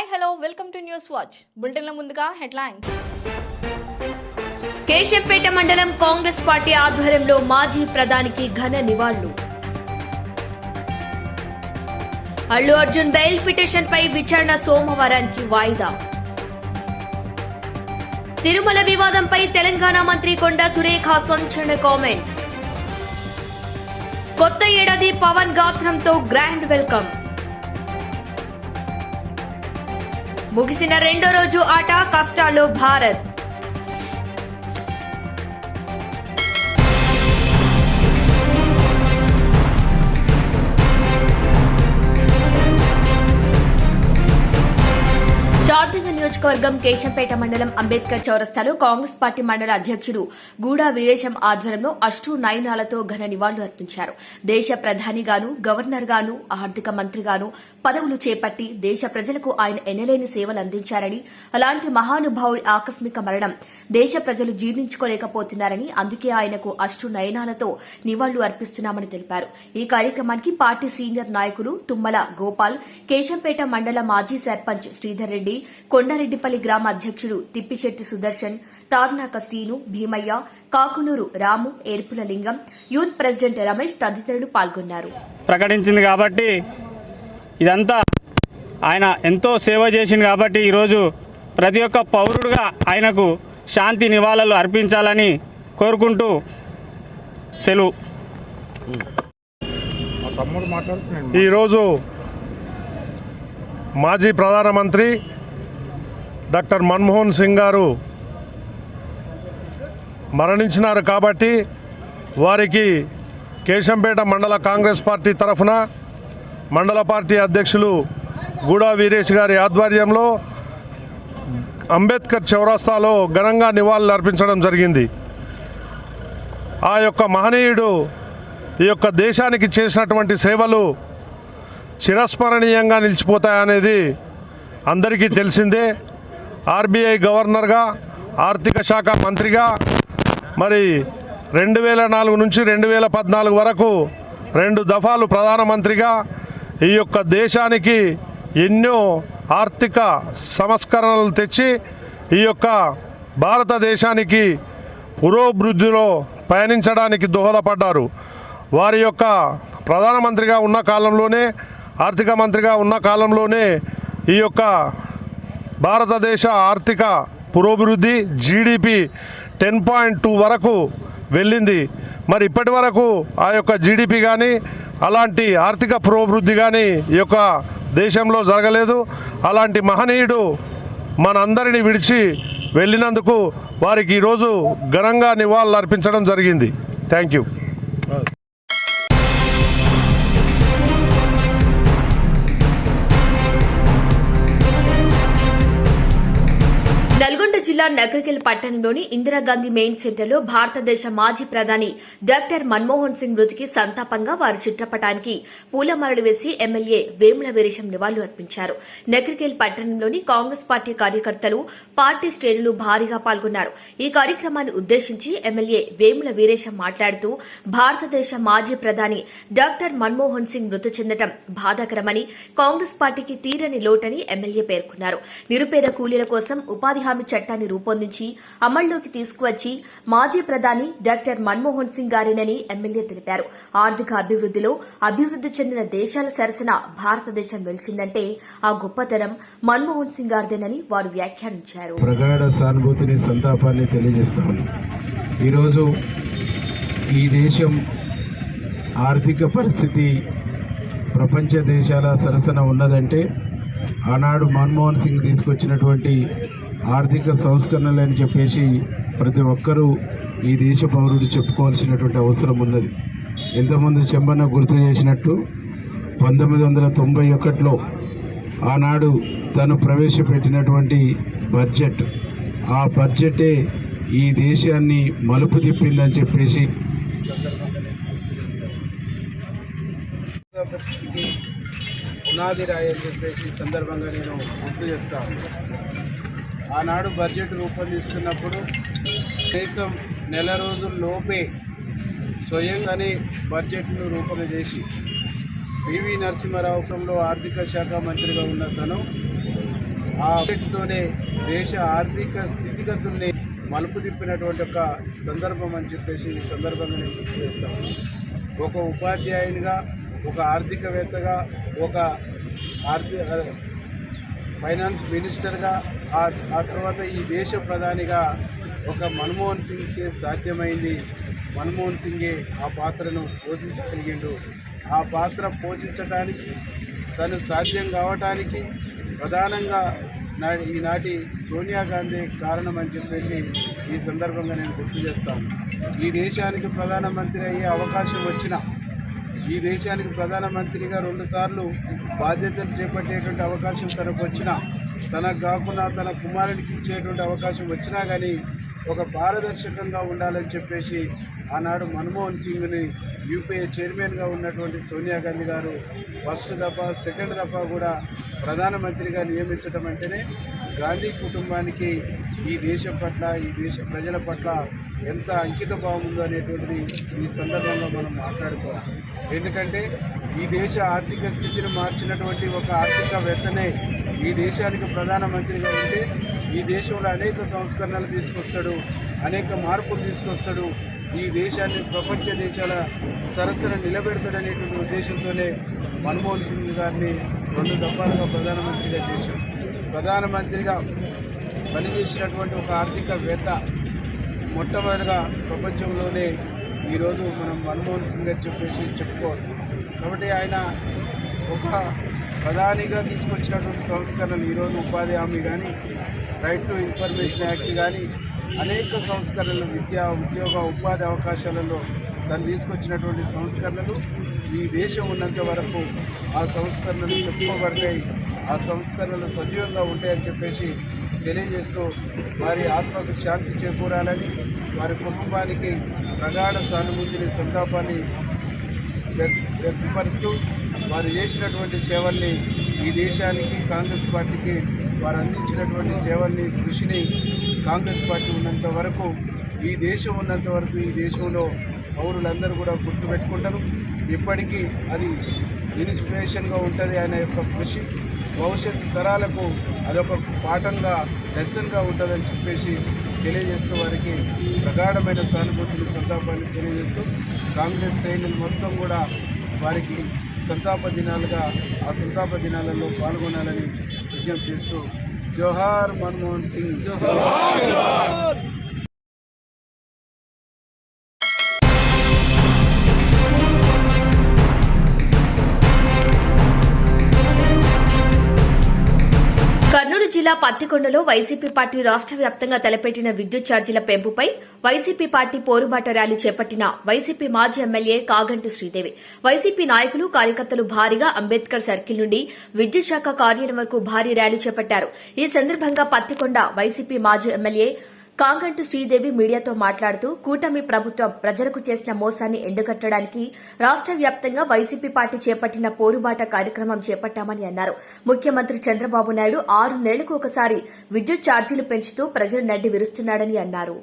Hi hello welcome to news watch బులెటిన్ల ముందుగా headlines Keshampet మండలం Congress party ఆధ్వర్యంలో మాజీ ప్రధానికి ఘన నివాళులు. అల్లు అర్జున్ బెయిల్ పిటిషన్ పై విచారణ సోమవారానికి వాయిదా. తిరుమల వివాదంపై తెలంగాణ మంత్రి కొండా సురేఖ సంచలన కామెంట్స్ కొత్త ఏడాది పవన్ గాత్రంతో గ్రాండ్ వెల్కమ్. ముగిసిన రెండో రోజు ఆట కష్టాల్లో భారత్. నియోజకవర్గం కేశంపేట మండలం అంబేద్కర్ చౌరస్తాలో కాంగ్రెస్ పార్టీ మండల అధ్యక్షుడు గూడా వీరేశం ఆధ్వర్యంలో అష్టు నయనాలతో ఘన నివాళులు అర్పించారు. దేశ ప్రధానిగాను గవర్నర్ గాను ఆర్థిక మంత్రిగాను పదవులు చేపట్టి దేశ ప్రజలకు ఆయన ఎనలేని సేవలు అందించారని అలాంటి మహానుభావుడి ఆకస్మిక మరణం దేశ ప్రజలు జీర్ణించుకోలేకపోతున్నారని అందుకే ఆయనకు అష్టు నయనాలతో నివాళులు అర్పిస్తున్నామని తెలిపారు. ఈ కార్యక్రమానికి పార్టీ సీనియర్ నాయకులు తుమ్మల గోపాల్ కేశంపేట మండల మాజీ సర్పంచ్ శ్రీధర్ రెడ్డి కొండారెడ్డిపల్లి గ్రామ అధ్యక్షుడు తిప్పిశెట్టి సుదర్శన్ తార్నాక శ్రీను భీమయ్య కాకునూరు రాము ఏర్పుల లింగం యూత్ ప్రెసిడెంట్ రమేష్ తదితరులు పాల్గొన్నారు. ప్రకటించింది కాబట్టి ఇదంతా ఆయన ఎంతో సేవ చేసింది కాబట్టి ఈరోజు ప్రతి ఒక్క పౌరుడుగా ఆయనకు శాంతి నివాళులు అర్పించాలని కోరుకుంటూ సెలవు ఈరోజు మాజీ ప్రధానమంత్రి డాక్టర్ మన్మోహన్ సింగ్ గారు మరణించినారు కాబట్టి వారికి కేశంపేట మండల కాంగ్రెస్ పార్టీ తరఫున మండల పార్టీ అధ్యక్షులు గూడా వీరేష్ గారి ఆధ్వర్యంలో అంబేద్కర్ చౌరస్తాలో ఘనంగా నివాళులు అర్పించడం జరిగింది. ఆ యొక్క మహనీయుడు ఈ యొక్క దేశానికి చేసినటువంటి సేవలు చిరస్మరణీయంగా నిలిచిపోతాయనేది అందరికీ తెలిసిందే. ఆర్బీఐ గవర్నర్గా ఆర్థిక శాఖ మంత్రిగా మరి రెండు వేల నాలుగు నుంచి రెండు వేల పద్నాలుగు వరకు రెండు దఫాలు ప్రధానమంత్రిగా ఈ యొక్క దేశానికి ఎన్నో ఆర్థిక సంస్కరణలు తెచ్చి ఈ యొక్క భారతదేశానికి పురోభివృద్ధిలో పయనించడానికి దోహదపడ్డారు. వారి యొక్క ప్రధానమంత్రిగా ఉన్న కాలంలోనే ఆర్థిక మంత్రిగా ఉన్న కాలంలోనే ఈ యొక్క భారతదేశ ఆర్థిక పురోభివృద్ధి జీడిపి టెన్ పాయింట్ టూ వరకు వెళ్ళింది. మరి ఇప్పటి వరకు ఆ యొక్క జీడిపి కానీ అలాంటి ఆర్థిక పురోభివృద్ధి కానీ ఈ యొక్క దేశంలో జరగలేదు. అలాంటి మహనీయుడు మనందరినీ విడిచి వెళ్ళినందుకు వారికి ఈరోజు ఘనంగా నివాళులు అర్పించడం జరిగింది థ్యాంక్ జిల్లా నగరికెల్ పట్టణంలోని ఇందిరాగాంధీ మెయిన్ సెంటర్లో భారతదేశ మాజీ ప్రధాని డాక్టర్ మన్మోహన్ సింగ్ మృతికి సంతాపంగా వారి చిత్రపటానికి పూలమాలలు వేసి ఎమ్మెల్యే వేముల వీరేశం నివాళులు అర్పించారు. నగరికెల్ పట్టణంలోని కాంగ్రెస్ పార్టీ కార్యకర్తలు పార్టీ శ్రేణులు భారీగా పాల్గొన్నారు. ఈ కార్యక్రమాన్ని ఉద్దేశించి ఎమ్మెల్యే వేముల వీరేశం మాట్లాడుతూ భారతదేశ మాజీ ప్రధాని డాక్టర్ మన్మోహన్ సింగ్ మృతి చెందడం బాధాకరమని కాంగ్రెస్ పార్టీకి తీరని లోటని ఎమ్మెల్యే పేర్కొన్నారు. నిరుపేద కూలీల కోసం ఉపాధి హామీ చట్టాన్ని రూపొందించి అమల్లోకి తీసుకువచ్చి మాజీ ప్రధాని డాక్టర్ మన్మోహన్ సింగ్ గారేనని ఎమ్మెల్యే తెలిపారు. ఆర్థిక అభివృద్దిలో అభివృద్ది చెందిన దేశాల సరసన భారతదేశం వెలిచిందంటే ఆ గొప్పతనం మన్మోహన్ సింగ్ గారిదేనని వారు వ్యాఖ్యానించారు. ప్రగాఢ సానుభూతిని సంతాపాన్ని తెలియజేస్తాను ఈరోజు ఈ దేశం ఆర్థిక పరిస్థితి ప్రపంచ దేశాల సరసన ఉన్నదంటే ఆనాడు మన్మోహన్ సింగ్ తీసుకొచ్చినటువంటి ఆర్థిక సంస్కరణలు అని చెప్పేసి ప్రతి ఒక్కరూ ఈ దేశ పౌరుడు చెప్పుకోవాల్సినటువంటి అవసరం ఉన్నది. ఎంతమంది చెంబన్న గుర్తు చేసినట్టు పంతొమ్మిది వందల తొంభై ఒకటిలో ఆనాడు తను ప్రవేశపెట్టినటువంటి బడ్జెట్ ఆ బడ్జెటే ఈ దేశాన్ని మలుపు తిప్పిందని చెప్పేసి పునాది రాయని అని చెప్పేసి సందర్భంగా నేను గుర్తు చేస్తాను ఆనాడు బడ్జెట్ రూపొందిస్తున్నప్పుడు కనీసం నెల రోజుల లోపే స్వయంగానే బడ్జెట్ను రూపొంద చేసి పివి నరసింహారావుకంలో ఆర్థిక శాఖ మంత్రిగా ఉన్న తను ఆ బడ్జెట్తోనే దేశ ఆర్థిక స్థితిగతుల్ని మలుపు తిప్పినటువంటి ఒక సందర్భం అని చెప్పేసి ఈ సందర్భంగా నేను గుర్తు చేస్తాను. ఒక ఉపాధ్యాయునిగా ఒక ఆర్థికవేత్తగా ఒక ఆర్థిక ఫైనాన్స్ మినిస్టర్గా ఆ తర్వాత ఈ దేశ ప్రధానిగా ఒక మన్మోహన్ సింగ్కి సాధ్యమైంది. మన్మోహన్ సింగే ఆ పాత్రను పోషించగలిగిండు. ఆ పాత్ర పోషించడానికి తను సాధ్యం కావటానికి ప్రధానంగా నా ఈనాటి సోనియా గాంధీ కారణం అని చెప్పేసి ఈ సందర్భంగా నేను గుర్తు చేస్తాను. ఈ దేశానికి ప్రధానమంత్రి అయ్యే అవకాశం వచ్చిన ఈ దేశానికి ప్రధానమంత్రిగా రెండుసార్లు బాధ్యతలు చేపట్టేటువంటి అవకాశం తనకు వచ్చినా తనకు కాకుండా తన కుమారుడికి ఇచ్చేటువంటి అవకాశం వచ్చినా కానీ ఒక పారదర్శకంగా ఉండాలని చెప్పేసి ఆనాడు మన్మోహన్ సింగ్ని యూపీఏ చైర్మన్గా ఉన్నటువంటి సోనియా గాంధీ గారు ఫస్ట్ దఫా సెకండ్ దఫా కూడా ప్రధానమంత్రిగా నియమించడం అంటేనే గాంధీ కుటుంబానికి ఈ దేశం పట్ల ఈ దేశ ప్రజల పట్ల ఎంత అంకిత భావముందో అనేటువంటిది ఈ సందర్భంగా మనం మాట్లాడుకోవాలి. ఎందుకంటే ఈ దేశ ఆర్థిక స్థితిని మార్చినటువంటి ఒక ఆర్థికవేత్తనే ఈ దేశానికి ప్రధానమంత్రిగా ఉంటే ఈ దేశంలో అనేక సంస్కరణలు తీసుకొస్తాడు అనేక మార్పులు తీసుకొస్తాడు ఈ దేశాన్ని ప్రపంచ దేశాల సరసన నిలబెడతాడనేటువంటి ఉద్దేశంతోనే మన్మోహన్ సింగ్ గారిని రెండు దఫాలుగా ప్రధానమంత్రిగా చేశాడు. ప్రధానమంత్రిగా పనిచేసినటువంటి ఒక ఆర్థికవేత్త మొట్టమొదటిగా ప్రపంచంలోనే ఈరోజు మనం మన్మోహన్ సింగ్ అని చెప్పేసి చెప్పుకోవచ్చు. కాబట్టి ఆయన ఒక ప్రధానిగా తీసుకొచ్చినటువంటి సంస్కరణలు ఈరోజు ఉపాధి హామీ కానీ రైట్ టు ఇన్ఫర్మేషన్ యాక్ట్ కానీ అనేక సంస్కరణలు విద్యా ఉద్యోగ ఉపాధి అవకాశాలలో తను తీసుకొచ్చినటువంటి సంస్కరణలు ఈ దేశం ఉన్నంత వరకు ఆ సంస్కరణలు చెప్పుకోబడతాయి. ఆ సంస్కరణలు సజీవంగా ఉంటాయని చెప్పేసి తెలియజేస్తూ వారి ఆత్మకు శాంతి చేకూరాలని వారి కుటుంబానికి ప్రగాఢ సానుభూతిని సంతాపాన్ని వ్యక్- వ్యక్తపరుస్తూ వారు చేసినటువంటి సేవల్ని ఈ దేశానికి కాంగ్రెస్ పార్టీకి వారు అందించినటువంటి సేవల్ని కృషిని కాంగ్రెస్ పార్టీ ఉన్నంత వరకు ఈ దేశం ఉన్నంత వరకు ఈ దేశంలో పౌరులందరూ కూడా గుర్తుపెట్టుకుంటారు. ఇప్పటికీ అది ఇన్స్పిరేషన్గా ఉంటుంది ఆయన యొక్క కృషి భవిష్యత్తు తరాలకు అదొక పాఠంగా లెసన్గా ఉంటుందని చెప్పేసి తెలియజేస్తూ వారికి ప్రగాఢమైన సానుభూతిని సంతాపాన్ని తెలియజేస్తూ కాంగ్రెస్ శ్రేణులు మొత్తం కూడా వారికి సంతాప దినాలుగా ఆ సంతాప దినాలలో పాల్గొనాలని విజ్ఞప్తి చేస్తూ జోహార్ మన్మోహన్ సింగ్. జోహార్! జిల్లా పత్తికొండలో వైసీపీ పార్టీ రాష్ట్ర వ్యాప్తంగా తలపెట్టిన విద్యుత్ ఛార్జీల పెంపుపై వైసీపీ పార్టీ పోరుబాట ర్యాలీ చేపట్టిన వైసీపీ మాజీ ఎమ్మెల్యే కాగంటి శ్రీదేవి. వైసీపీ నాయకులు కార్యకర్తలు భారీగా అంబేద్కర్ సర్కిల్ నుండి విద్యుత్ శాఖ కార్యాలయం వరకు భారీ ర్యాలీ చేపట్టారు. ఈ సందర్భంగా పత్తికొండ వైసీపీ మాజీ ఎమ్మెల్యే కాంగంటి శ్రీదేవి మీడియాతో మాట్లాడుతూ కూటమి ప్రభుత్వం ప్రజలకు చేసిన మోసాన్ని ఎండగట్టడానికి రాష్ట్ర వ్యాప్తంగా వైసీపీ పార్టీ చేపట్టిన పోరుబాట కార్యక్రమం చేపట్టామని అన్నారు. ముఖ్యమంత్రి చంద్రబాబు నాయుడు ఆరు నెలలకు ఒకసారి విద్యుత్ ఛార్జీలు పెంచుతూ ప్రజలు నడ్డి విరుస్తున్నాడని అన్నారు.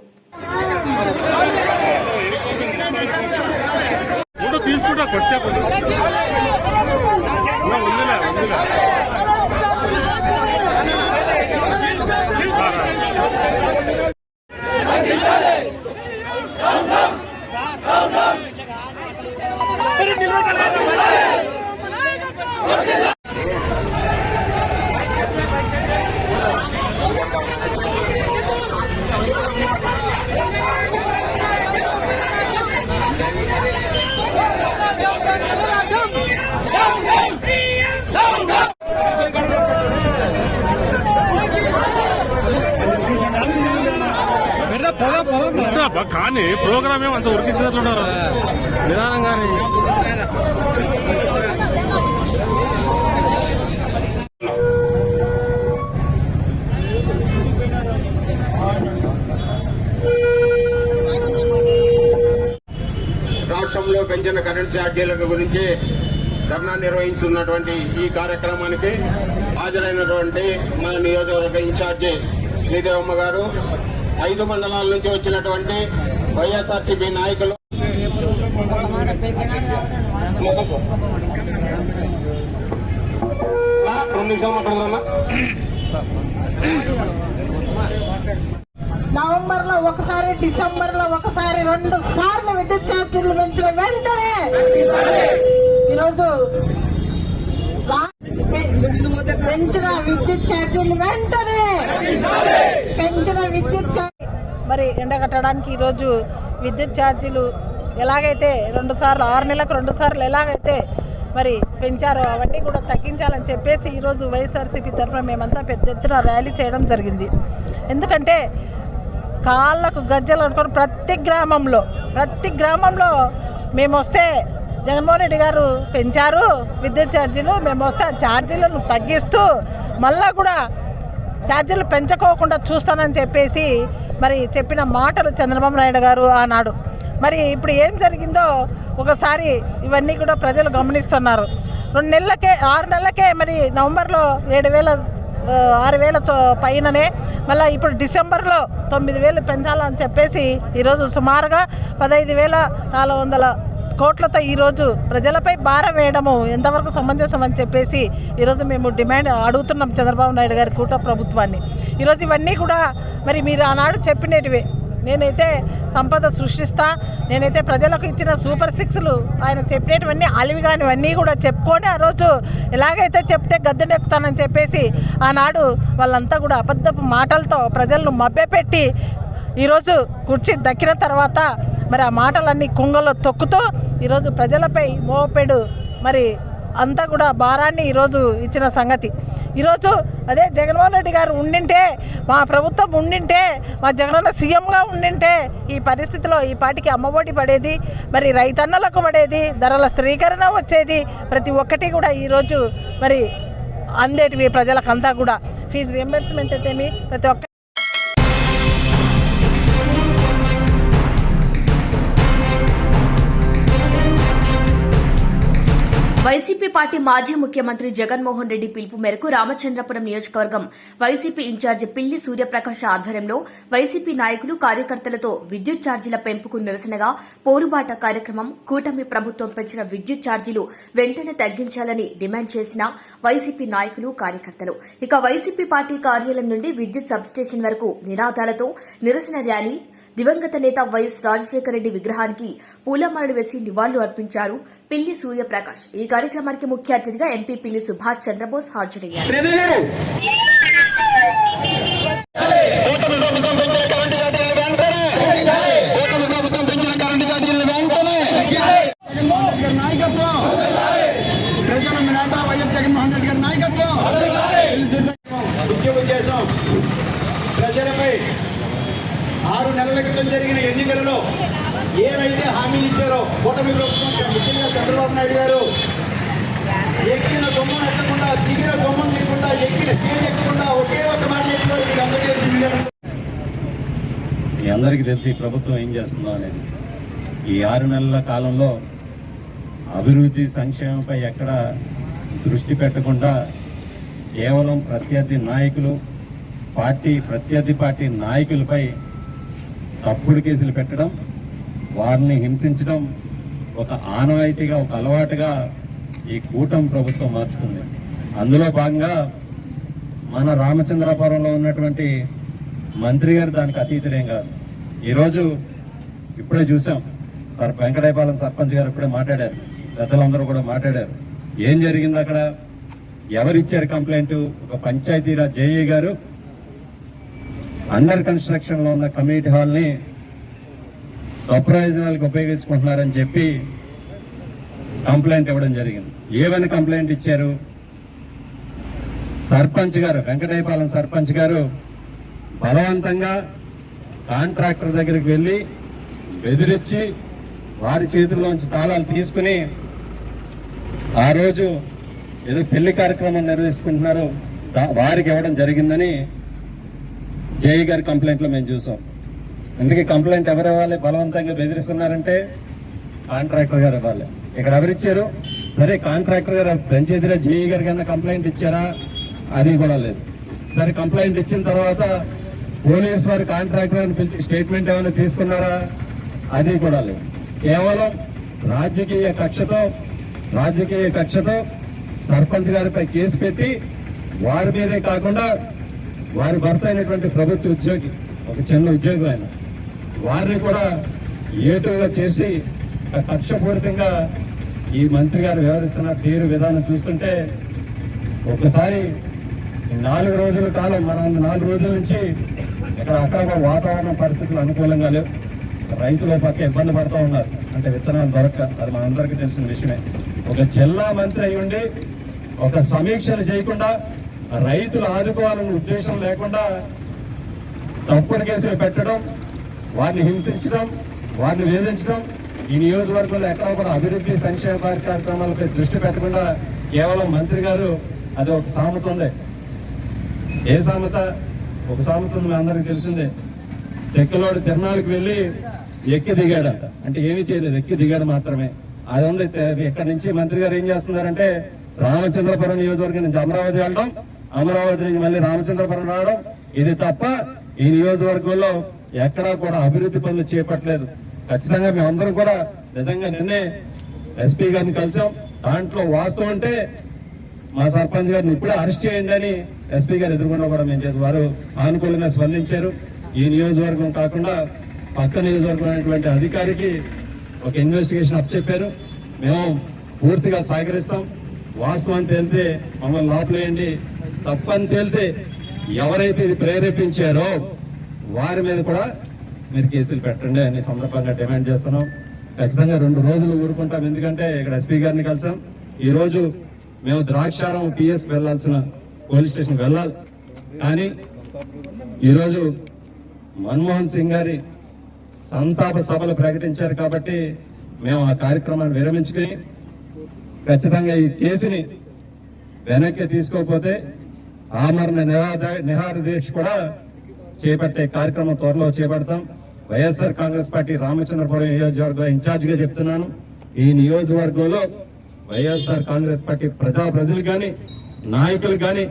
తీసుకుంటా కానీ ప్రోగ్రామ్ ఏమో అంత ఉరికించినట్లున్నారు నిదానంగానే రాష్ట్రంలో పెంచిన కరెంట్ ఛార్జీల గురించి ధర్నా నిర్వహించున్నటువంటి ఈ కార్యక్రమానికి హాజరైనటువంటి మన నియోజకవర్గ ఇన్ఛార్జి శ్రీదేవమ్మ గారు ఐదు మండలాల నుంచి వచ్చినటువంటి వైఎస్ఆర్సీపీ నాయకులు. రెండు నిమిషాలు నవంబర్లో ఒకసారి డిసెంబర్లో ఒకసారి రెండు సార్లు విద్యుత్ ఛార్జీలు పెంచిన వెంటనే ఈరోజు పెంచిన విద్యుత్ ఛార్జీలు వెంటనే పెంచిన విద్యుత్ మరి ఎండ కట్టడానికి ఈరోజు విద్యుత్ ఛార్జీలు ఎలాగైతే రెండు సార్లు ఆరు నెలలకు రెండు సార్లు ఎలాగైతే మరి పెంచారో అవన్నీ కూడా తగ్గించాలని చెప్పేసి ఈరోజు వైఎస్ఆర్సీపీ తరఫున మేమంతా పెద్ద ఎత్తున ర్యాలీ చేయడం జరిగింది. ఎందుకంటే కాళ్ళకు గద్దెలు అనుకుని ప్రతి గ్రామంలో ప్రతి గ్రామంలో మేము వస్తే జగన్మోహన్ రెడ్డి గారు పెంచారు విద్యుత్ ఛార్జీలు మేము వస్తే ఆ ఛార్జీలను తగ్గిస్తూ మళ్ళా కూడా ఛార్జీలు పెంచుకోకుండా చూస్తానని చెప్పేసి మరి చెప్పిన మాటలు చంద్రబాబు నాయుడు గారు ఆనాడు. మరి ఇప్పుడు ఏం జరిగిందో ఒకసారి ఇవన్నీ కూడా ప్రజలు గమనిస్తున్నారు. రెండు నెలలకే ఆరు నెలలకే మరి నవంబర్లో ఏడు వేల ఆరు వేల పైననే మళ్ళీ ఇప్పుడు డిసెంబర్లో తొమ్మిది వేలు పెంచాలని చెప్పేసి ఈరోజు సుమారుగా పదహైదు వేల నాలుగు వందల కోట్లతో ఈరోజు ప్రజలపై భారం వేయడము ఎంతవరకు సమంజసం అని చెప్పేసి ఈరోజు మేము డిమాండ్ అడుగుతున్నాం చంద్రబాబు నాయుడు గారి కూట ప్రభుత్వాన్ని. ఈరోజు ఇవన్నీ కూడా మరి మీరు ఆనాడు చెప్పినటివే. నేనైతే సంపద సృష్టిస్తా నేనైతే ప్రజలకు ఇచ్చిన సూపర్ సిక్స్లు ఆయన చెప్పినటువన్నీ అలివి కానివన్నీ కూడా చెప్పుకొని ఆ రోజు ఎలాగైతే చెప్తే గద్దెనెక్కుతానని చెప్పేసి ఆనాడు వాళ్ళంతా కూడా అబద్ధపు మాటలతో ప్రజలను మభ్యపెట్టి ఈరోజు కుర్చీ దక్కిన తర్వాత మరి ఆ మాటలన్నీ కుంగలో తొక్కుతూ ఈరోజు ప్రజలపై మోపెడు మరి అంతా కూడా భారాన్ని ఈరోజు ఇచ్చిన సంగతి. ఈరోజు అదే జగన్మోహన్ రెడ్డి గారు ఉండింటే మా ప్రభుత్వం ఉండింటే మా జగనన్న సీఎంగా ఉండింటే ఈ పరిస్థితిలో ఈ పాటికి అమ్మఒడి పడేది మరి రైతన్నలకు పడేది ధరల స్థిరీకరణ వచ్చేది ప్రతి ఒక్కటి కూడా ఈరోజు మరి అందేటివి ప్రజలకంతా కూడా. ఫీజు రియంబర్స్మెంట్ అయితేమి ప్రతి ఒక్క పార్టీ మాజీ ముఖ్యమంత్రి జగన్మోహన్ రెడ్డి పిలుపు మేరకు రామచంద్రపురం నియోజకవర్గం వైసీపీ ఇన్ఛార్జి పిల్లి సూర్యప్రకాష్ ఆధ్వర్యంలో వైసీపీ నాయకులు కార్యకర్తలతో విద్యుత్ ఛార్జీల పెంపుకు నిరసనగా పోరుబాట కార్యక్రమం కూటమి ప్రభుత్వం పెంచిన విద్యుత్ ఛార్జీలు వెంటనే తగ్గించాలని డిమాండ్ చేసిన వైసీపీ నాయకులు కార్యకర్తలు. ఇక వైసీపీ పార్టీ కార్యాలయం నుండి విద్యుత్ సబ్స్టేషన్ వరకు నినాదాలతో నిరసన ర్యాలీ దివంగత నేత వైఎస్ రాజశేఖర రెడ్డి విగ్రహానికి పూలమాలలు వేసి నివాళులు అర్పించారు. పిల్లి సూర్యప్రకాష్ ఈ కార్యక్రమానికి ముఖ్య అతిథిగా ఎంపీ పిల్లి సుభాష్ చంద్రబోస్ హాజరయ్యారు కూటమి ప్రభుత్వం పెంచిన కరెంటు ఛార్జీలు వెంటనే కూటమి ప్రభుత్వం పెంచిన కరెంటు ఛార్జీలు వెంటనే జగన్మోహన్ రెడ్డి గారి నాయకత్వం ప్రజల నేత వైఎస్ జగన్మోహన్ రెడ్డి గారి నాయకత్వం ముఖ్య ఉద్దేశం ప్రజలపై ఆరు నెలల క్రితం జరిగిన ఎన్నికలలో ఏవైతే హామీలు ఇచ్చారో కూటమి ప్రభుత్వం ముఖ్యంగా చంద్రబాబు నాయుడు గారు ఎక్కిన గొమ్మను ఎక్కకుండా దిగిన గొమ్మను దిగకుండా ఎక్కిన స్టేజ్ ఎక్కకుండా ఒకే ఒక మాట చెప్పారు అందరికీ మీ అందరికీ తెలిసి ప్రభుత్వం ఏం చేస్తుందో అనేది. ఈ ఆరు నెలల కాలంలో అభివృద్ధి సంక్షేమంపై ఎక్కడ దృష్టి పెట్టకుండా కేవలం ప్రత్యర్థి నాయకులు పార్టీ ప్రత్యర్థి పార్టీ నాయకులపై తప్పుడు కేసులు పెట్టడం వారిని హింసించడం ఒక ఆనవాయితీగా ఒక అలవాటుగా ఈ కూటమి ప్రభుత్వం మార్చుకుంది. అందులో భాగంగా మన రామచంద్రపురంలో ఉన్నటువంటి మంత్రి గారు దానికి అతీతుడేం కాదు. ఈరోజు ఇప్పుడే చూసాం. సార్ వెంకటైపాలెం సర్పంచ్ గారు ఇప్పుడే మాట్లాడారు. పెద్దలందరూ కూడా మాట్లాడారు. ఏం జరిగింది అక్కడ? ఎవరిచ్చారు కంప్లైంట్? ఒక పంచాయతీరాజ్ జేఏ గారు అండర్ కన్స్ట్రక్షన్లో ఉన్న కమ్యూనిటీ హాల్ని స్వప్రయోజనాలకు ఉపయోగించుకుంటున్నారని చెప్పి కంప్లైంట్ ఇవ్వడం జరిగింది. ఏమని కంప్లైంట్ ఇచ్చారు? సర్పంచ్ గారు వెంకటైపాలెం సర్పంచ్ గారు బలవంతంగా కాంట్రాక్టర్ దగ్గరికి వెళ్ళి బెదిరించి వారి చేతుల్లోంచి తాళాలు తీసుకుని ఆ రోజు ఏదో పెళ్ళి కార్యక్రమం నిర్వహిస్తుకుంటున్నారు వారికి ఇవ్వడం జరిగిందని జేఈ గారి కంప్లైంట్లో మేము చూసాం. అందుకే కంప్లైంట్ ఎవరు ఇవ్వాలి బలవంతంగా బెదిరిస్తున్నారంటే కాంట్రాక్టర్ గారు ఇవ్వాలి. ఇక్కడ ఎవరిచ్చారు? సరే కాంట్రాక్టర్ గారు పెంచేదిరా జేఈ గారి కన్నా కంప్లైంట్ ఇచ్చారా? అది కూడా లేదు. సరే కంప్లైంట్ ఇచ్చిన తర్వాత పోలీస్ వారి కాంట్రాక్టర్ గారిని పిలిచి స్టేట్మెంట్ ఏమైనా తీసుకున్నారా? అది కూడా లేదు. కేవలం రాజకీయ కక్షతో రాజకీయ కక్షతో సర్పంచ్ గారిపై కేసు పెట్టి వారి మీదే కాకుండా వారి భర్త అయినటువంటి ప్రభుత్వ ఉద్యోగి ఒక చిన్న ఉద్యోగి ఆయన. వారిని కూడా ఏటుగా చేసి పక్షపూరితంగా ఈ మంత్రి గారు వ్యవహరిస్తున్న తీరు విధానం చూస్తుంటే ఒకసారి నాలుగు రోజుల కాలం మన నాలుగు రోజుల నుంచి ఇక్కడ అక్కడ వాతావరణ పరిస్థితులు అనుకూలంగా లేవు. రైతుల పక్క ఇబ్బంది పడుతూ ఉన్నారు. అంటే విత్తనాలు దొరక్క అది మనందరికీ తెలిసిన విషయమే. ఒక జిల్లా మంత్రి అయి ఉండి ఒక సమీక్షలు చేయకుండా రైతులు ఆదుకోవాలన్న ఉద్దేశం లేకుండా తప్పుడు కేసులు పెట్టడం వారిని హింసించడం వారిని వేధించడం ఈ నియోజకవర్గంలో ఎక్కడ కూడా అభివృద్ధి సంక్షేమ కార్యక్రమాలపై దృష్టి పెట్టకుండా కేవలం మంత్రి గారు అది ఒక సామెత ఉంది. ఏ సామెత? ఒక సామెత ఉంది మీ అందరికీ తెలిసిందే. చెక్కలోడు తిరునాళ్ళకి వెళ్ళి ఎక్కి దిగాడంట. అంటే ఏమీ చేయలేదు ఎక్కి దిగాడు మాత్రమే. అది ఉంది ఇక్కడ నుంచి మంత్రి గారు ఏం చేస్తున్నారంటే రామచంద్రపురం నియోజకవర్గం నుంచి అమరావతి వెళ్ళడం. అమరావతి నుంచి మళ్ళీ రామచంద్రపురం రావడం ఇది తప్ప ఈ నియోజకవర్గంలో ఎక్కడా కూడా అభివృద్ధి పనులు చేపట్టలేదు. ఖచ్చితంగా మేమందరం కూడా నిజంగా నిన్నే ఎస్పీ గారిని కలిసాం. దాంట్లో వాస్తవం అంటే మా సర్పంచ్ గారిని ఇప్పుడే అరెస్ట్ చేయండి అని ఎస్పీ గారు ఎదుర్కొన్నా కూడా మేము చేసి వారు ఆనుకూలంగా స్పందించారు. ఈ నియోజకవర్గం కాకుండా పక్క నియోజకవర్గం అయినటువంటి అధికారికి ఒక ఇన్వెస్టిగేషన్ అప్పచెప్పారు మేము పూర్తిగా సహకరిస్తాం. వాస్తవం తెలిస్తే మమ్మల్ని లోపలేయండి. తప్పని తేలితే ఎవరైతే ఇది ప్రేరేపించారో వారి మీద కూడా మీరు కేసులు పెట్టండి. అని సందర్భంగా డిమాండ్ చేస్తున్నాం. ఖచ్చితంగా రెండు రోజులు ఊరుకుంటాం. ఎందుకంటే ఇక్కడ ఎస్పీ గారిని కలిసాం. ఈరోజు మేము ద్రాక్షారం పిఎస్ వెళ్ళాల్సిన పోలీస్ స్టేషన్ వెళ్ళాలి. కానీ ఈరోజు మన్మోహన్ సింగ్ గారి సంతాప సభలు ప్రకటించారు కాబట్టి మేము ఆ కార్యక్రమాన్ని విరమించుకుని ఖచ్చితంగా ఈ కేసుని వెనక్కి తీసుకోకపోతే ఆమరణ నిహార దీక్ష కూడా చేపట్టే కార్యక్రమం త్వరలో చేపడతాం. వైఎస్ఆర్ కాంగ్రెస్ పార్టీ రామచంద్రపురం నియోజకవర్గ ఇన్ఛార్జిగా చెప్తున్నాను. ఈ నియోజకవర్గంలో వైఎస్ఆర్ కాంగ్రెస్ పార్టీ ప్రజా ప్రజలు కానీ నాయకులు కానీ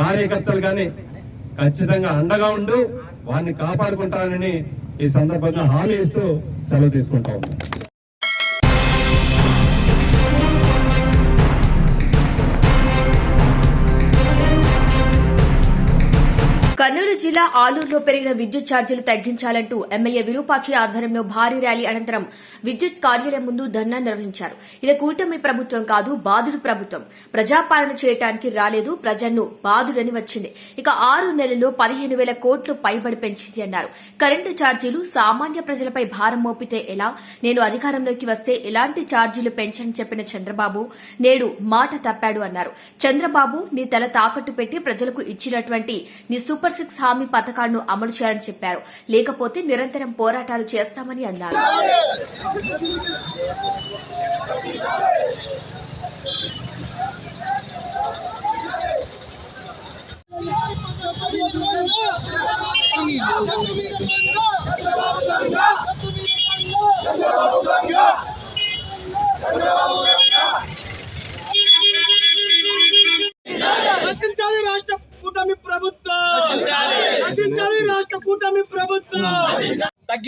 కార్యకర్తలు కానీ ఖచ్చితంగా అండగా ఉండు వారిని కాపాడుకుంటానని ఈ సందర్భంగా హామీ ఇస్తూ సెలవు తీసుకుంటా కర్నూలు జిల్లా ఆలూరులో పెరిగిన విద్యుత్ ఛార్జీలు తగ్గించాలంటూ ఎమ్మెల్యే విరూపాక్షి ఆధ్వర్యంలో భారీ ర్యాలీ అనంతరం విద్యుత్ కార్యాలయం ముందు ధర్నా నిర్వహించారు. ఇది కూటమి ప్రభుత్వం కాదు బాధుడు ప్రభుత్వం. ప్రజాపాలన చేయడానికి రాలేదు ప్రజలను బాధుడని వచ్చింది. ఇక ఆరు నెలల్లో పదిహేను వేల కోట్లు పైబడి పెంచింది అన్నారు. కరెంటు ఛార్జీలు సామాన్య ప్రజలపై భారం మోపితే ఎలా? నేను అధికారంలోకి వస్తే ఎలాంటి ఛార్జీలు పెంచని చెప్పిన చంద్రబాబు నేడు మాట తప్పాడు అన్నారు. చంద్రబాబు నీ తల తాకట్టు పెట్టి ప్రజలకు ఇచ్చినటువంటి నీ సూపర్ సిక్స్ హామీ పథకాలను అమలు చేయాలని చెప్పారు. లేకపోతే నిరంతరం పోరాటాలు చేస్తామని అన్నారు. నశించాలి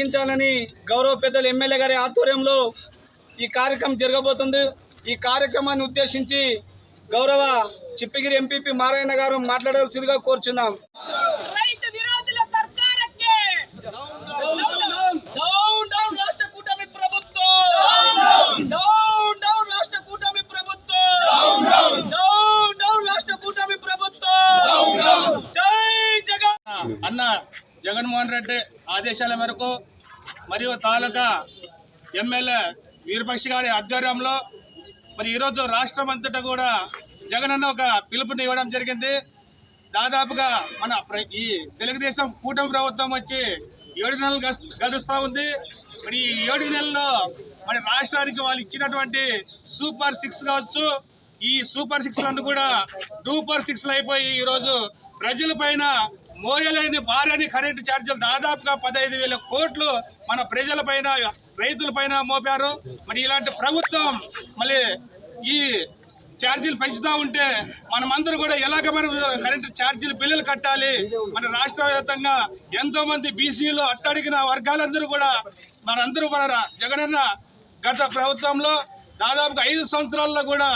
తగ్గించాలని గౌరవ పెద్దలు ఎమ్మెల్యే గారి ఆధ్వర్యంలో ఈ కార్యక్రమం జరగబోతుంది. ఈ కార్యక్రమాన్ని ఉద్దేశించి గౌరవ చిప్పిగిరి ఎంపీపీ మారాయణ గారు మాట్లాడాల్సిందిగా కోరుచున్నాం. రైతు విరోధుల సర్కారಕ್ಕೆ డౌన్ డౌన్ రాష్ట్ర కూటమి ప్రభుత్వం! డౌన్ డౌన్ రాష్ట్ర కూటమి ప్రభుత్వం! డౌన్ డౌన్ రాష్ట్ర కూటమి ప్రభుత్వం! జై జగన్! అన్న జగన్మోహన్ రెడ్డి ఆదేశాల మేరకు మరియు తాలూకా ఎమ్మెల్యే వీరపక్షి గారి ఆధ్వర్యంలో మరి ఈరోజు రాష్ట్రం అంతటా కూడా జగనన్న ఒక పిలుపుని ఇవ్వడం జరిగింది. దాదాపుగా మన ప్ర- ఈ తెలుగుదేశం కూటమి ప్రభుత్వం వచ్చి ఏడు నెలలు గడుస్తూ ఉంది. మరి ఈ ఏడు నెలల్లో మరి రాష్ట్రానికి వాళ్ళు ఇచ్చినటువంటి సూపర్ సిక్స్ కావచ్చు ఈ సూపర్ సిక్స్ కూడా డూపర్ సిక్స్లు అయిపోయి ఈరోజు ప్రజల పైన మోయలేని భార్యని కరెంటు ఛార్జీలు దాదాపుగా పదహైదు వేల కోట్లు మన ప్రజల పైన రైతుల పైన మోపారు. మరి ఇలాంటి ప్రభుత్వం మళ్ళీ ఈ ఛార్జీలు పెంచుతూ ఉంటే మనమందరూ కూడా ఎలాగ మనం కరెంటు ఛార్జీలు బిల్లులు కట్టాలి? మన రాష్ట్ర వ్యాప్తంగా ఎంతో మంది బీసీలు అట్టడిగిన వర్గాలందరూ కూడా మనందరూ మన జగనన్న గత ప్రభుత్వంలో దాదాపుగా ఐదు సంవత్సరాల్లో కూడా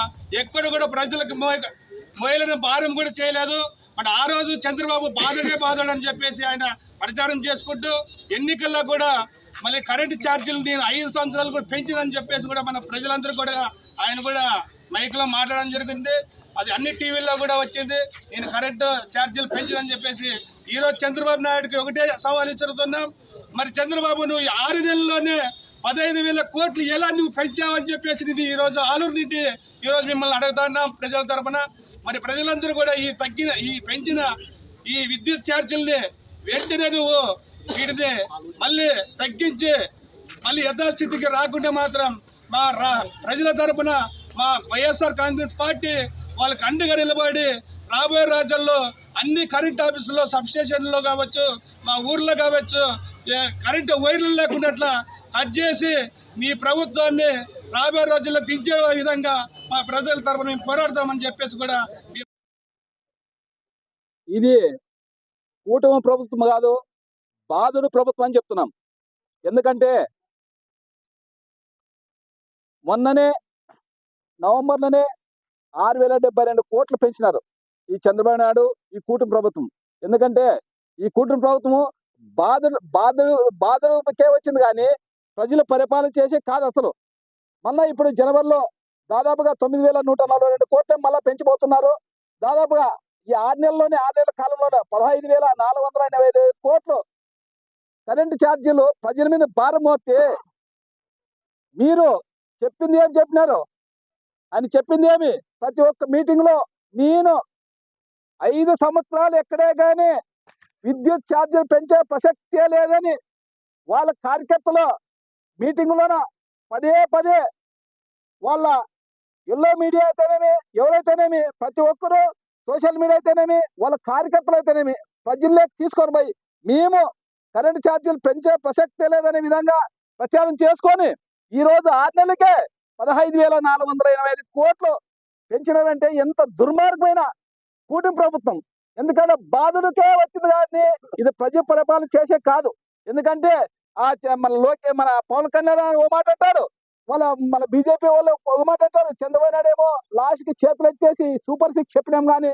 ఎక్కడ కూడా ప్రజలకు మోయ మోయలను భారం కూడా చేయలేదు. మరి ఆ రోజు చంద్రబాబు బాధడే బాధడు అని చెప్పేసి ఆయన ప్రచారం చేసుకుంటూ ఎన్నికల్లో కూడా మళ్ళీ కరెంటు ఛార్జీలు నేను ఐదు సంవత్సరాలు కూడా పెంచినని చెప్పేసి కూడా మన ప్రజలందరూ కూడా ఆయన కూడా మైక్లో మాట్లాడడం జరిగింది. అది అన్ని టీవీల్లో కూడా వచ్చింది. నేను కరెంటు ఛార్జీలు పెంచినని చెప్పేసి ఈరోజు చంద్రబాబు నాయుడుకి ఒకటే సవాల్ ఇచ్చుతున్నాం మరి చంద్రబాబు నువ్వు ఆరు నెలల్లోనే పదహైదు వేల కోట్లు ఎలా నువ్వు పెంచావని చెప్పేసి నేను ఈరోజు ఆలూరు నుండి ఈరోజు మిమ్మల్ని అడుగుతున్నాం ప్రజల తరపున. మరి ప్రజలందరూ కూడా ఈ తగ్గిన ఈ పెంచిన ఈ విద్యుత్ ఛార్జీల్ని వెంటనే నువ్వు వీటిని మళ్ళీ తగ్గించి మళ్ళీ యథాస్థితికి రాకుంటే మాత్రం మా రా ప్రజల తరపున మా వైఎస్ఆర్ కాంగ్రెస్ పార్టీ వాళ్ళకి అండగా నిలబడి రాబోయే రోజుల్లో అన్ని కరెంట్ ఆఫీసుల్లో సబ్స్టేషన్లో కావచ్చు మా ఊర్లో కావచ్చు ఏ కరెంటు వైర్లు లేకుండా కట్ చేసి మీ ప్రభుత్వాన్ని రాబోయే రోజుల్లో దించే విధంగా మా ప్రజల తరఫున మేము పోరాడతామని చెప్పేసి కూడా ఇది కూటమి ప్రభుత్వం కాదు బాధుడు ప్రభుత్వం అని చెప్తున్నాం. ఎందుకంటే మొన్ననే నవంబర్లోనే ఆరు వేల డెబ్బై రెండు కోట్లు పెంచినారు ఈ చంద్రబాబు నాయుడు ఈ కూటమి ప్రభుత్వం. ఎందుకంటే ఈ కూటమి ప్రభుత్వము బాధలు బాధలు బాధకే వచ్చింది కానీ ప్రజలు పరిపాలన చేసే కాదు అసలు. మళ్ళీ ఇప్పుడు జనవరిలో దాదాపుగా తొమ్మిది వేల నూట నలభై రెండు కోట్లు మళ్ళీ పెంచిపోతున్నారు. దాదాపుగా ఈ ఆరు నెలల్లోనే ఆరు నెలల కాలంలోనే పదహైదు వేల నాలుగు వందల ఎనభై ఐదు కోట్లు కరెంటు ఛార్జీలు ప్రజల మీద భారం మోపితే మీరు చెప్పింది ఏం చెప్పినారు? అని చెప్పింది ఏమి? ప్రతి ఒక్క మీటింగ్లో నేను ఐదు సంవత్సరాలు ఎక్కడే కానీ విద్యుత్ ఛార్జీలు పెంచే ప్రసక్తే లేదని వాళ్ళ కార్యకర్తలు మీటింగ్లోన పదే పదే వాళ్ళ ఎల్లో మీడియా అయితేనేమి ఎవరైతేనేమి ప్రతి ఒక్కరూ సోషల్ మీడియా అయితేనేమి వాళ్ళ కార్యకర్తలు అయితేనేమి ప్రజల్లోకి తీసుకొని పోయి మేము కరెంటు ఛార్జీలు పెంచే ప్రసక్తే లేదనే విధంగా ప్రచారం చేసుకొని ఈ రోజు ఆరు నెలలకే పదహైదు వేల నాలుగు వందల ఎనభై ఐదు కోట్లు పెంచినారంటే ఎంత దుర్మార్గమైన కూటమి ప్రభుత్వం. ఎందుకంటే బాధుడికే వచ్చింది కానీ ఇది ప్రజా పరిపాలన చేసే కాదు. ఎందుకంటే ఆ మన లోకే మన పవన్ కళ్యాణ్ ఓ మాట అంటారు వాళ్ళ మన బీజేపీ వాళ్ళు ఒక మాట అంటారు చంద్రబాబు నాయుడు ఏమో లాస్ట్కి చేతులు ఎత్తేసి సూపర్ సిక్స్ చెప్పినాం కానీ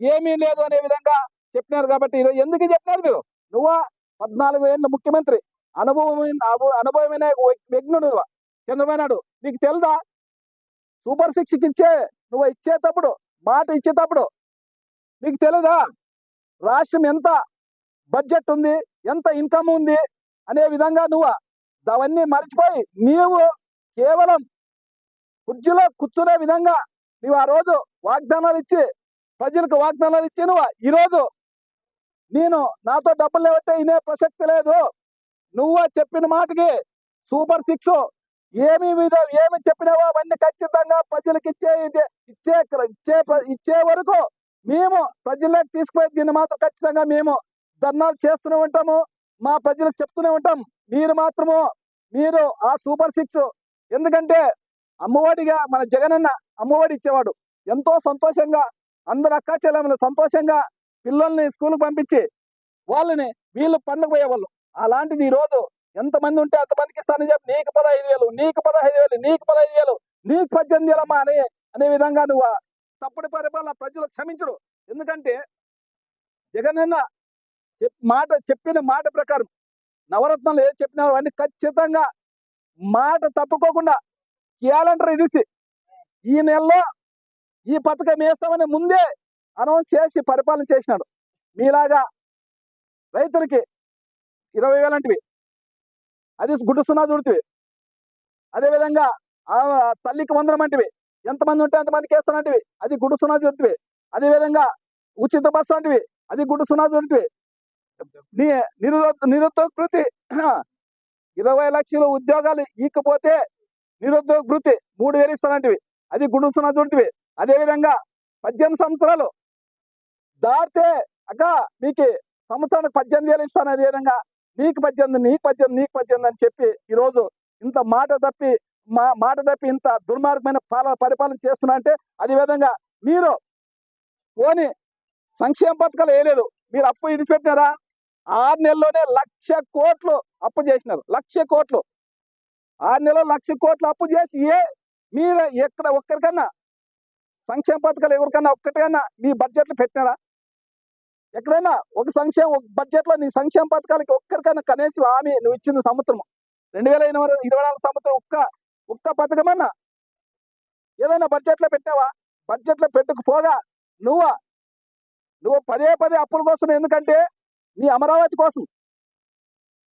ఏమీ లేదు అనే విధంగా చెప్పినారు కాబట్టి ఈరోజు ఎందుకు చెప్పినారు మీరు? నువ్వు? పద్నాలుగు ఏళ్ళ ముఖ్యమంత్రి. అనుభవం అనుభవమైన వ్యజ్ఞుడు నువ్వు? చంద్రబాబు నాయుడు నీకు తెలుదా? సూపర్ సిక్స్కి ఇచ్చే నువ్వు ఇచ్చేటప్పుడు మాట ఇచ్చేటప్పుడు నీకు తెలుదా? రాష్ట్రం ఎంత బడ్జెట్ ఉంది ఎంత ఇన్కమ్ ఉంది అనే విధంగా నువ్వు అవన్నీ మర్చిపోయి నీవు కేవలం కుర్చీలో కూర్చునే విధంగా నువ్వు ఆ రోజు వాగ్దానాలు ఇచ్చి ప్రజలకు వాగ్దానాలు ఇచ్చి నువ్వు ఈరోజు నేను నాతో డబ్బులు లేవట్టే ఇనే ప్రసక్తి లేదు. నువ్వు చెప్పిన మాటకి సూపర్ సిక్స్ ఏమి మీద ఏమి చెప్పినావో అవన్నీ ఖచ్చితంగా ప్రజలకు ఇచ్చే ఇచ్చే ఇచ్చే ఇచ్చే వరకు మేము ప్రజల్లోకి తీసుకుపోయి దీన్ని మాత్రం ఖచ్చితంగా మేము ధర్నాలు చేస్తూనే ఉంటాము. మా ప్రజలకు చెప్తూనే ఉంటాం. మీరు మాత్రము మీరు ఆ సూపర్ సిక్స్ ఎందుకంటే అమ్మఒడిగా మన జగనన్న అమ్మఒడి ఇచ్చేవాడు. ఎంతో సంతోషంగా అందరు అక్కా చెల్లెములు సంతోషంగా పిల్లల్ని స్కూల్కి పంపించి వాళ్ళని వీళ్ళు పండుగ పోయేవాళ్ళు. అలాంటిది ఈ రోజు ఎంతమంది ఉంటే అంతమందికి ఇస్తానని చెప్పి నీకు పదహైదు వేలు నీకు పదహైదు వేలు నీకు పదహైదు వేలు నీకు పద్దెనిమిది వేలమ్మా అని అనే విధంగా నువ్వు తప్పుడు పరిపాలన ప్రజలు క్షమించరు. ఎందుకంటే జగనన్న మాట చెప్పిన మాట ప్రకారం నవరత్నాలు ఏది చెప్పినారో అన్ని ఖచ్చితంగా మాట తప్పుకోకుండా క్యాలెండర్ ఇడిసి ఈ నెలలో ఈ పథకం వేస్తామని ముందే అనౌన్స్ చేసి పరిపాలన చేసినాడు. మీలాగా రైతులకి ఇరవై వేలంటివి అది గుడ్డు సున్నా చూడుతుంది అదేవిధంగా ఆ తల్లికి వందనం అంటివి. ఎంతమంది ఉంటే అంతమందికి వేస్తానంటివి. అది గుడ్డు సున్నా చూడుతుంది అదేవిధంగా ఉచిత బస్సు అంటివి. అది గుడ్డు సున్నా చూడుతుంది నీ నిరుద్యోగ నిరుద్యోగ వృత్తి ఇరవై లక్షల ఉద్యోగాలు ఈకపోతే నిరుద్యోగ వృత్తి మూడు వేలు ఇస్తానంటివి. అది గుడ్డు సున్నా అదేవిధంగా పద్దెనిమిది సంవత్సరాలు దాటితే అక్క మీకు సంవత్సరానికి పద్దెనిమిది వేలు ఇస్తాను. అదేవిధంగా నీకు పద్దెనిమిది నీకు పద్దెనిమిది నీకు పద్దెనిమిది అని చెప్పి ఈరోజు ఇంత మాట తప్పి మా మాట తప్పి ఇంత దుర్మార్గమైన పాల పరిపాలన చేస్తున్నా అంటే అదే విధంగా మీరు పోని సంక్షేమ పథకాలు వేయలేదు. మీరు అప్పు ఇడిచిపెట్టినారా ఆరు నెలలోనే లక్ష కోట్లు అప్పు చేసినారు. లక్ష కోట్లు. ఆరు నెలలు లక్ష కోట్లు అప్పు చేసి ఏ మీరు ఎక్కడ ఒక్కరికన్నా సంక్షేమ పథకాలు ఎవరికన్నా ఒక్కటికన్నా మీ బడ్జెట్లు పెట్టినారా? ఎక్కడైనా ఒక సంక్షేమ ఒక బడ్జెట్లో నీ సంక్షేమ పథకాలకి ఒక్కరికన్నా కనీసం హామీ నువ్వు ఇచ్చిన సంవత్సరం రెండు వేల ఇరవై ఇరవై నాలుగు సంవత్సరం ఒక్క ఒక్క పథకమన్నా ఏదైనా బడ్జెట్లో పెట్టావా బడ్జెట్లో పెట్టుకుపోగా నువ్వు? నువ్వు పదే పదే అప్పుల కోసం ఎందుకంటే నీ అమరావతి కోసం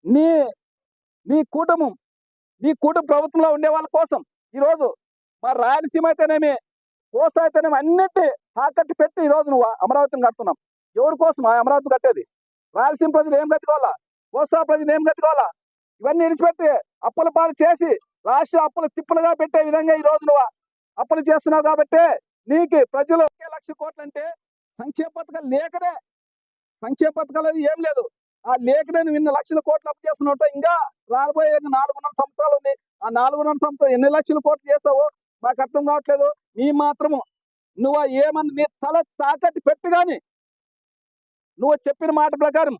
నీ నీ కూటము నీ కూటమి ప్రభుత్వంలో ఉండే వాళ్ళ కోసం ఈరోజు మా రాయలసీమ అయితేనేమి కోస అయితేనేమి అన్నిటి తాకట్టు పెట్టి ఈరోజు నువ్వు అమరావతిని కడుతున్నాం ఎవరి కోసం? ఆ అమరావతి కట్టేది. రాయలసీమ ప్రజలు ఏం కట్టుకోవాలా కోస్తా ప్రజలు ఏం కట్టుకోవాలా ఇవన్నీ విడిచిపెట్టి అప్పుల పాలు చేసి రాష్ట్ర అప్పులు తిప్పులుగా పెట్టే విధంగా ఈ రోజు నువ్వు అప్పులు చేస్తున్నావు కాబట్టి నీకు ప్రజలు ఒకే లక్ష కోట్లంటే సంక్షేమ పథకాలు లేకనే సంక్షేమ పథకాలు అది ఏం లేదు. ఆ లేఖనని నిన్న లక్షల కోట్లు అప్పు చేస్తున్నట్టు ఇంకా రాబోయే నాలుగున్నర సంవత్సరాలు ఉంది. ఆ నాలుగున్నర సంవత్సరాలు ఎన్ని లక్షల కోట్లు చేస్తావో మాకు అర్థం కావట్లేదు. నీ మాత్రము నువ్వు ఏమన్నా నీ తల తాకట్టు పెట్టి కానీ నువ్వు చెప్పిన మాట ప్రకారం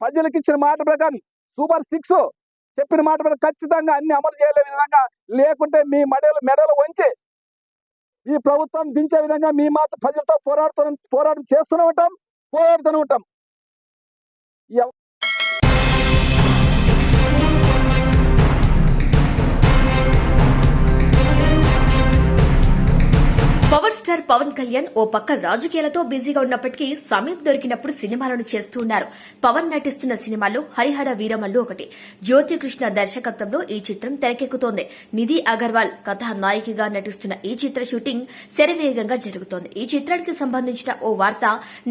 ప్రజలకు ఇచ్చిన మాట ప్రకారం సూపర్ సిక్స్ చెప్పిన మాట ప్రకారం ఖచ్చితంగా అన్ని అమలు చేయలేని విధంగా లేకుంటే మీ మెడలు మెడలు వంచి ఈ ప్రభుత్వం దించే విధంగా మీ మాత్రం ప్రజలతో పోరాడుతూ పోరాటం చేస్తూనే ఉంటాం. పోరాడుతూనే ఉంటాం. పవర్ స్టార్ పవన్ కళ్యాణ్ ఓ పక్క రాజకీయాలతో బిజీగా ఉన్నప్పటికీ సమయం దొరికినప్పుడు సినిమాలను చేస్తూ ఉన్నారు. పవన్ నటిస్తున్న సినిమాల్లో హరిహర వీరమల్లు ఒకటి. జ్యోతికృష్ణ దర్శకత్వంలో ఈ చిత్రం తెరకెక్కుతోంది. నిధి అగర్వాల్ కథానాయికగా నటిస్తున్న ఈ చిత్ర షూటింగ్ శరవేగంగా జరుగుతోంది. ఈ చిత్రానికి సంబంధించిన ఓ వార్త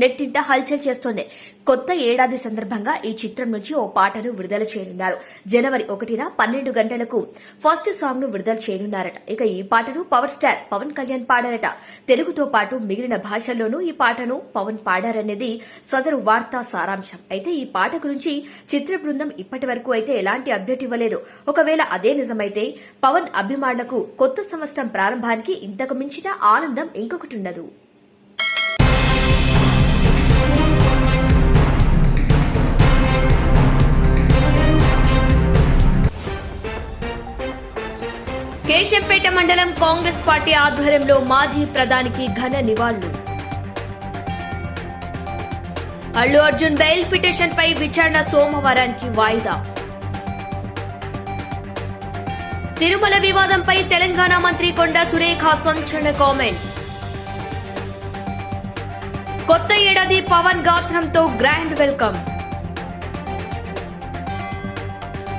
నెట్టింట హల్చల్ చేస్తోంది. కొత్త ఏడాది సందర్భంగా ఈ చిత్రం నుంచి ఓ పాటను విడుదల చేయనున్నారు. జనవరి ఒకటిన పన్నెండు గంటలకు ఫస్ట్ సాంగ్ను విడుదల చేయనున్నారట. ఇక ఈ పాటను పవర్ స్టార్ పవన్ కళ్యాణ్ పాడారట. తెలుగుతో పాటు మిగిలిన భాషల్లోనూ ఈ పాటను పవన్ పాడారనేది సదరు వార్తా సారాంశం. అయితే ఈ పాట గురించి చిత్ర బృందం ఇప్పటి వరకు అయితే ఎలాంటి అప్డేట్ ఇవ్వలేదు. ఒకవేళ అదే నిజమైతే పవన్ అభిమానులకు కొత్త సంవత్సరం ప్రారంభానికి ఇంతకు మించిన ఆనందం ఇంకొకటి ఉండదు. కేశంపేట మండలం కాంగ్రెస్ పార్టీ ఆధ్వర్యంలో మాజీ ప్రధానికి ఘన నివాళులు. అల్లు అర్జున్ బెయిల్ పిటిషన్ పై విచారణ సోమవారానికి వాయిదా. తిరుమల వివాదంపై తెలంగాణ మంత్రి కొండ సురేఖ సంచలన కామెంట్స్. కొత్త ఏడాది పవన్ గాత్రంతో గ్రాండ్ వెల్కమ్.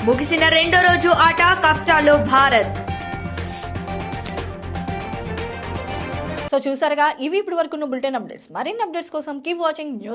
ముగిసిన రెండో రోజు ఆట కష్టాల్లో భారత్. సో చూసారుగా ఇవి ఇప్పటి వరకు బులెటిన్ అప్డేట్స్. మరిన్ని అప్డేట్స్ కోసం కీప్ వాచింగ్ న్యూస్